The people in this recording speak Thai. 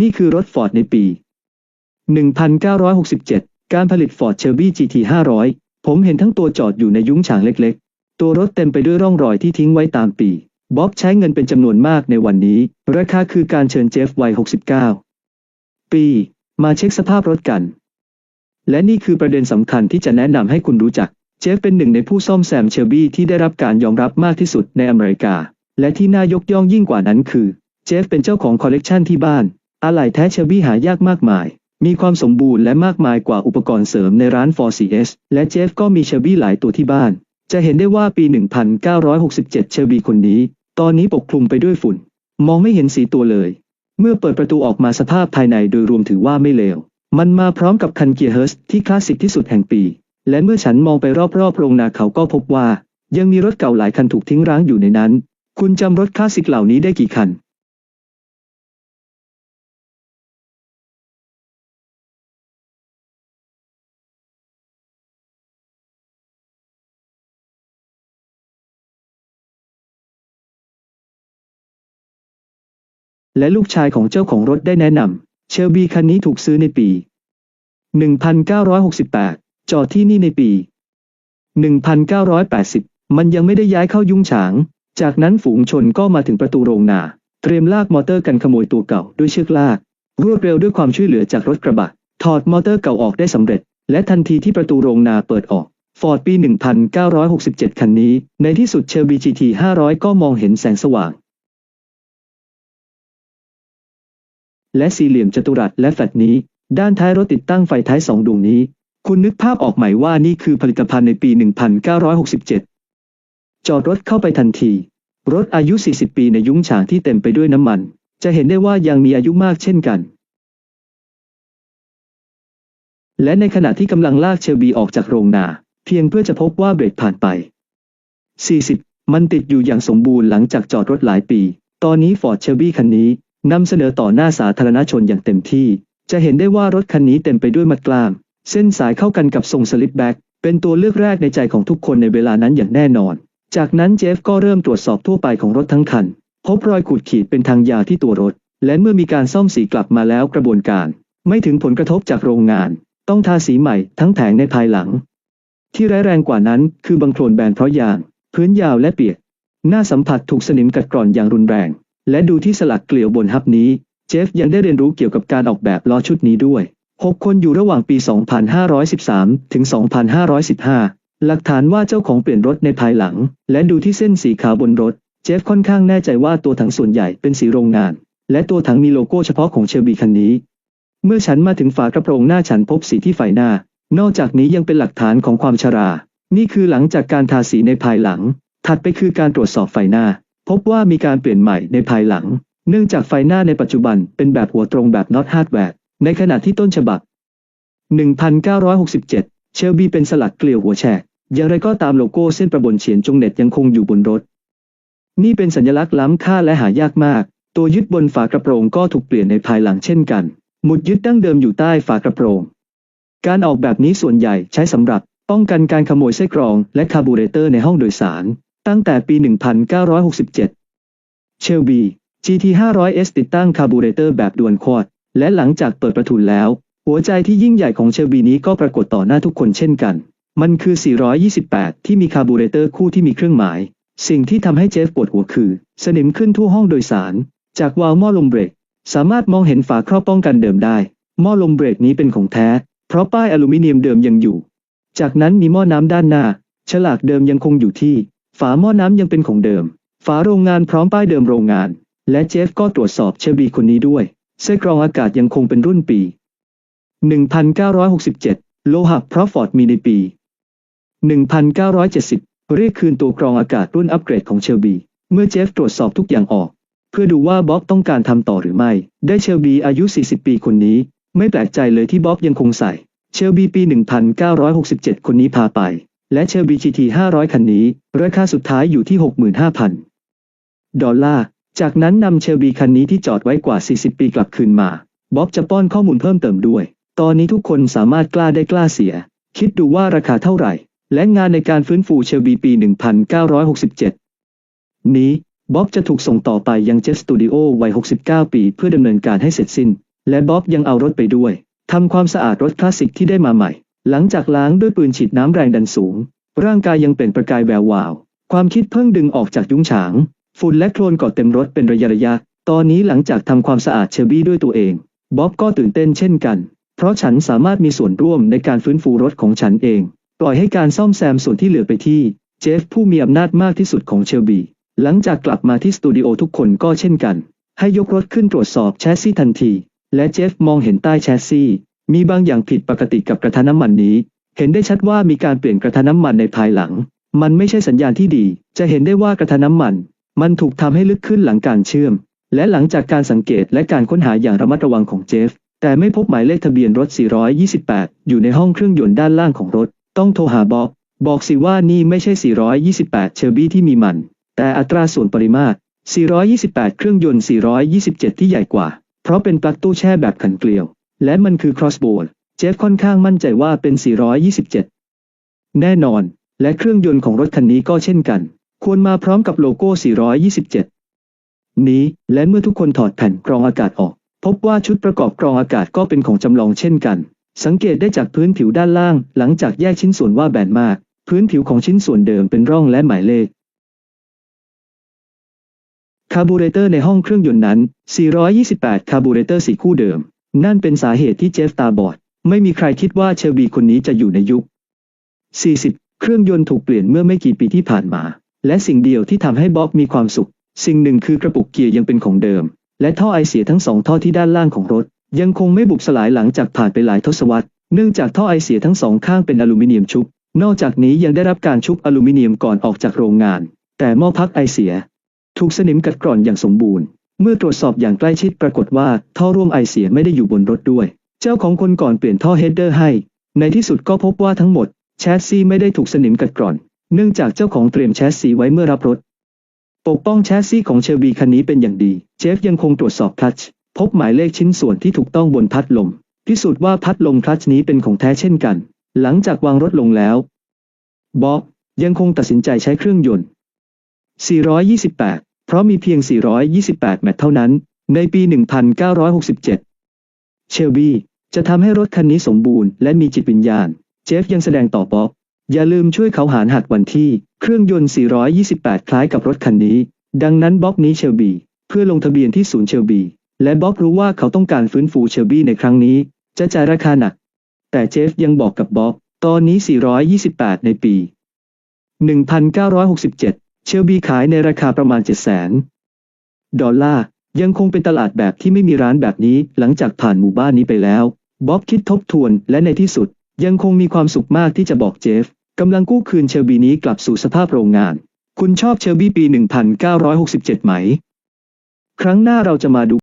นี่คือรถฟอร์ดในปี 1967 การผลิตฟอร์ดเชอร์บี้ GT 500 ผมเห็นทั้งตัวจอดอยู่ในยุ้งฉางเล็กๆ ตัวรถเต็มไปด้วยร่องรอยที่ทิ้งไว้ตามปีบ๊อบใช้เงินเป็นจำนวนมากในวันนี้ ราคาคือการเชิญเจฟวัย 69 ปี มาเช็คสภาพรถกัน และนี่คือประเด็นสำคัญที่จะแนะนำให้คุณรู้จัก เจฟเป็นหนึ่งในผู้ซ่อมแซมเชอร์บี้ที่ได้รับการยอมรับมากที่สุดในอเมริกา และที่น่ายกย่องยิ่งกว่านั้นคือ เจฟเป็นเจ้าของคอลเลกชันที่บ้าน อะไหล่แท้เชบี้หายากมากมาย มีความสมบูรณ์และมากมายกว่าอุปกรณ์เสริมในร้าน 4CS และเจฟก็มีเชบี้หลายตัวที่บ้าน จะเห็นได้ว่าปี 1967 เชบี้คนนี้ ตอนนี้ปกคลุมไปด้วยฝุ่น มองไม่เห็นสีตัวเลย เมื่อเปิดประตูออกมาสภาพภายในโดยรวมถือว่าไม่เลว มันมาพร้อมกับคันเกียร์เฮิร์สที่คลาสสิกที่สุดแห่งปี และเมื่อฉันมองไปรอบๆโรงนาเขาก็พบว่า ยังมีรถเก่าหลายคันถูกทิ้งร้างอยู่ในนั้น คุณจำรถคลาสสิกเหล่านี้ได้กี่คัน และลูกชายของเจ้าของรถได้แนะนำเชลบีคันนี้ถูกซื้อในปี 1968 จอดที่นี่ในปี 1980 มันยังไม่ได้ย้ายเข้ายุ้งฉาง จากนั้นฝูงชนก็มาถึงประตูโรงนา เตรียมลากมอเตอร์กันขโมยตัวเก่าด้วยเชือกลาก รวดเร็วด้วยความช่วยเหลือจากรถกระบะ ถอดมอเตอร์เก่าออกได้สำเร็จ และทันทีที่ประตูโรงนาเปิดออกฟอร์ดปี 1967 คันนี้ ในที่สุดเชลบี GT 500 ก็มองเห็นแสงสว่าง และสี่เหลี่ยมจัตุรัสและแฟลตนี้ ด้านท้ายรถติดตั้งไฟท้ายสองดวงนี้ คุณนึกภาพออกไหมว่านี่คือผลิตภัณฑ์ในปี 1967 จอดรถเข้าไปทันที รถอายุ 40 ปีในยุ้งฉางที่เต็มไปด้วยน้ำมัน จะเห็นได้ว่ายังมีอายุมากเช่นกัน และในขณะที่กำลังลากเชลบีออกจากโรงนา เพียงเพื่อจะพบว่าเบรกผ่านไป 40 มันติดอยู่อย่างสมบูรณ์หลังจากจอดรถหลายปี ตอนนี้ฟอร์ดเชลบีคันนี้ นำเสนอต่อหน้าสาธารณชนอย่างเต็มที่ จะเห็นได้ว่ารถคันนี้เต็มไปด้วยมัดกล้าม เส้นสายเข้ากันกับทรงสลิปแบ็กเป็นตัวเลือกแรกในใจของทุกคนในเวลานั้นอย่างแน่นอน จากนั้นเจฟก็เริ่มตรวจสอบทั่วไปของรถทั้งคัน พบรอยขูดขีดเป็นทางยาวที่ตัวรถ และเมื่อมีการซ่อมสีกลับมาแล้วกระบวนการ ไม่ถึงผลกระทบจากโรงงาน ต้องทาสีใหม่ทั้งแผงในภายหลัง ที่ร้ายแรงกว่านั้นคือบางโคลนแบนเพราะยาง พื้นยาวและเปียก หน้าสัมผัสถูกสนิมกัดกร่อนอย่างรุนแรง และดูที่สลักเกลียวบนฮับนี้ เจฟยังได้เรียนรู้เกี่ยวกับการออกแบบล้อชุดนี้ด้วย 6 คนอยู่ระหว่างปี 2513 ถึง 2515 หลักฐานว่าเจ้าของเปลี่ยนรถในภายหลัง และดูที่เส้นสีขาวบนรถ เจฟค่อนข้างแน่ใจว่าตัวถังส่วนใหญ่เป็นสีโรงงาน และตัวถังมีโลโก้เฉพาะของเชลบีคันนี้ เมื่อฉันมาถึงฝากระโปรงหน้าฉันพบสีที่ไฟหน้า นอกจากนี้ยังเป็นหลักฐานของความชรา นี่คือหลังจากการทาสีในภายหลัง ถัดไปคือการตรวจสอบไฟหน้า พบว่ามีการเปลี่ยนใหม่ในภายหลัง เนื่องจากไฟหน้าในปัจจุบันเป็นแบบหัวตรงแบบน็อตฮาร์ดแวร์ในขณะที่ต้นฉบับ 1967 เชลบีเป็นสลักเกลียวหัวแฉกอย่างไรก็ตามโลโก้เส้นประบนเฉียนจงเน็ตยังคงอยู่บนรถ นี่เป็นสัญลักษณ์ล้ำค่าและหายากมาก ตัวยึดบนฝากระโปรงก็ถูกเปลี่ยนในภายหลังเช่นกัน หมุดยึดดั้งเดิมอยู่ใต้ฝากระโปรง การออกแบบนี้ส่วนใหญ่ใช้สำหรับ ป้องกันการขโมยไส้กรองและคาร์บูเรเตอร์ในห้องโดยสาร ตั้งแต่ปี 1967 เชลบี GT 500S ติดตั้งคาร์บูเรเตอร์แบบดวลควอด และหลังจากเปิดประทุนแล้ว หัวใจที่ยิ่งใหญ่ของเชลบีนี้ก็ปรากฏต่อหน้าทุกคนเช่นกัน มันคือ 428 ที่มีคาร์บูเรเตอร์คู่ที่มีเครื่องหมาย สิ่งที่ทำให้เจฟปวดหัวคือ สนิมขึ้นทั่วห้องโดยสาร จากวาล์วหม้อลมเบรก สามารถมองเห็นฝาครอบป้องกันเดิมได้ หม้อลมเบรกนี้เป็นของแท้ เพราะป้ายอลูมิเนียมเดิมยังอยู่ จากนั้นมีหม้อน้ำด้านหน้า ฉลากเดิมยังคงอยู่ที่ ฝาหม้อน้ำยังเป็นของเดิม ฝาโรงงานพร้อมป้ายเดิมโรงงาน และเจฟก็ตรวจสอบเชลบีคนนี้ด้วยไส้กรองอากาศยังคงเป็นรุ่นปี 1967 โลหะเพราะฟอร์ดมีในปี 1970 เรียกคืนตัวกรองอากาศรุ่นอัปเกรดของเชลบี เมื่อเจฟตรวจสอบทุกอย่างออก เพื่อดูว่าบ๊อบต้องการทำต่อหรือไม่ ได้เชลบีอายุ 40 ปีคนนี้ ไม่แปลกใจเลยที่บ๊อบยังคงใส่ เชลบีปี 1967 คนนี้พาไป และเชลบี GT 500 คันนี้ ราคาสุดท้ายอยู่ที่ 65,000 ดอลลาร์ จากนั้นนำเชลบีคันนี้ที่จอดไว้กว่า 40 ปีกลับคืนมาบ๊อบจะป้อนข้อมูลเพิ่มเติมด้วย ตอนนี้ทุกคนสามารถกล้าได้กล้าเสีย คิดดูว่าราคาเท่าไหร่ และงานในการฟื้นฟูเชลบีปี 1967 นี้บ๊อบจะถูกส่งต่อไปยังเจสตูดิโอวัย 69 ปีเพื่อดำเนินการให้เสร็จสิ้น และบ๊อบยังเอารถไปด้วยทำความสะอาดรถคลาสสิกที่ได้มาใหม่ หลังจากล้างด้วยปืนฉีดน้ำแรงดันสูง ร่างกายยังเปล่งประกายแวววาว ความคิดเพิ่งดึงออกจากยุ้งฉาง ฝุ่นและโคลนเกาะเต็มรถเป็นระยะระยะ ตอนนี้หลังจากทำความสะอาดเชลบี้ด้วยตัวเอง บ๊อบก็ตื่นเต้นเช่นกัน เพราะฉันสามารถมีส่วนร่วมในการฟื้นฟูรถของฉันเอง ปล่อยให้การซ่อมแซมส่วนที่เหลือไปที่ เจฟผู้มีอำนาจมากที่สุดของเชลบี หลังจากกลับมาที่สตูดิโอทุกคนก็เช่นกัน ให้ยกรถขึ้นตรวจสอบแชสซี่ทันที และเจฟมองเห็นใต้แชสซี่ มีบางอย่างผิดปกติกับกระทะน้ำมันนี้ เห็นได้ชัดว่ามีการเปลี่ยนกระทะน้ำมันในภายหลัง มันไม่ใช่สัญญาณที่ดี จะเห็นได้ว่ากระทะน้ำมัน มันถูกทำให้ลึกขึ้นหลังการเชื่อม และหลังจากการสังเกตและการค้นหาอย่างระมัดระวังของเจฟ แต่ไม่พบหมายเลขทะเบียนรถ 428 อยู่ในห้องเครื่องยนต์ด้านล่างของรถ ต้องโทรหาบอบบอกสิว่านี่ไม่ใช่ 428 เชลบี้ที่มีมัน แต่อัตราส่วนปริมาตร 428 เครื่องยนต์ 427 ที่ใหญ่กว่า เพราะเป็นปลั๊กตู้แช่แบบขันเกลียว และมันคือ crossboard เจฟค่อนข้างมั่นใจว่าเป็น 427 แน่นอน และเครื่องยนต์ของรถคันนี้ก็เช่นกัน ควรมาพร้อมกับโลโก้ 427 นี้ และเมื่อทุกคนถอดแผ่นกรองอากาศออก พบว่าชุดประกอบกรองอากาศก็เป็นของจำลองเช่นกัน สังเกตได้จากพื้นผิวด้านล่าง หลังจากแยกชิ้นส่วนว่าแบนมาก พื้นผิวของชิ้นส่วนเดิมเป็นร่องและหมายเลขคาร์บูเรเตอร์ในห้องเครื่องยนต์นั้น 428 คาร์บูเรเตอร์สีคู่เดิม นั่นเป็นสาเหตุที่เจฟตาบอด ไม่มีใครคิดว่าเชลบีคนนี้จะอยู่ในยุค 40 เครื่องยนต์ถูกเปลี่ยนเมื่อไม่กี่ปีที่ผ่านมา และสิ่งเดียวที่ทำให้บ๊อบมีความสุข สิ่งหนึ่งคือกระปุกเกียร์ยังเป็นของเดิม และท่อไอเสียทั้งสองท่อที่ด้านล่างของรถ ยังคงไม่บุบสลายหลังจากผ่านไปหลายทศวรรษ เนื่องจากท่อไอเสียทั้งสองข้างเป็นอลูมิเนียมชุบ นอกจากนี้ยังได้รับการชุบอลูมิเนียมก่อนออกจากโรงงาน แต่หม้อพักไอเสีย ถูกสนิมกัดกร่อนอย่างสมบูรณ์ เมื่อตรวจสอบอย่างใกล้ชิดปรากฏว่าท่อร่วมไอเสียไม่ได้อยู่บนรถด้วย เจ้าของคนก่อนเปลี่ยนท่อเฮดเดอร์ให้ ในที่สุดก็พบว่าทั้งหมดแชสซีไม่ได้ถูกสนิมกัดกร่อน เนื่องจากเจ้าของเตรียมแชสซีไว้เมื่อรับรถ ปกป้องแชสซีของเชลบีคันนี้เป็นอย่างดีเจฟยังคงตรวจสอบคลัตช์พบหมายเลขชิ้นส่วนที่ถูกต้องบนพัดลม พิสูจน์ว่าพัดลมคลัตช์นี้เป็นของแท้เช่นกัน หลังจากวางรถลงแล้วบ๊อบยังคงตัดสินใจใช้เครื่องยนต์ 428 เพราะมีเพียง 428 แมตต์เท่านั้น ในปี 1967 เชลบี้จะทำให้รถคันนี้สมบูรณ์และมีจิตวิญญาณ เจฟยังแสดงต่อบ๊อบอย่าลืมช่วยเขาหารหักวันที่ เครื่องยนต์ 428 คล้ายกับรถคันนี้ ดังนั้นบ๊อบนี้เชลบีเพื่อลงทะเบียนที่ศูนย์เชลบีและบ๊อบรู้ว่าเขาต้องการฟื้นฟูเชลบีในครั้งนี้ จะจ่ายราคาหนัก แต่เจฟยังบอกกับบ๊อบตอนนี้ 428 ในปี 1967 เชลบีขายในราคาประมาณ700,000ดอลลาร์ ยังคงเป็นตลาดแบบที่ไม่มีร้านแบบนี้หลังจากผ่านหมู่บ้านนี้ไปแล้ว บ๊อบคิดทบทวนและในที่สุด ยังคงมีความสุขมากที่จะบอกเจฟกำลังกู้คืนเชลบีนี้กลับสู่สภาพโรงงาน คุณชอบเชลบีปี 1967 ไหม ครั้งหน้าเราจะมาดู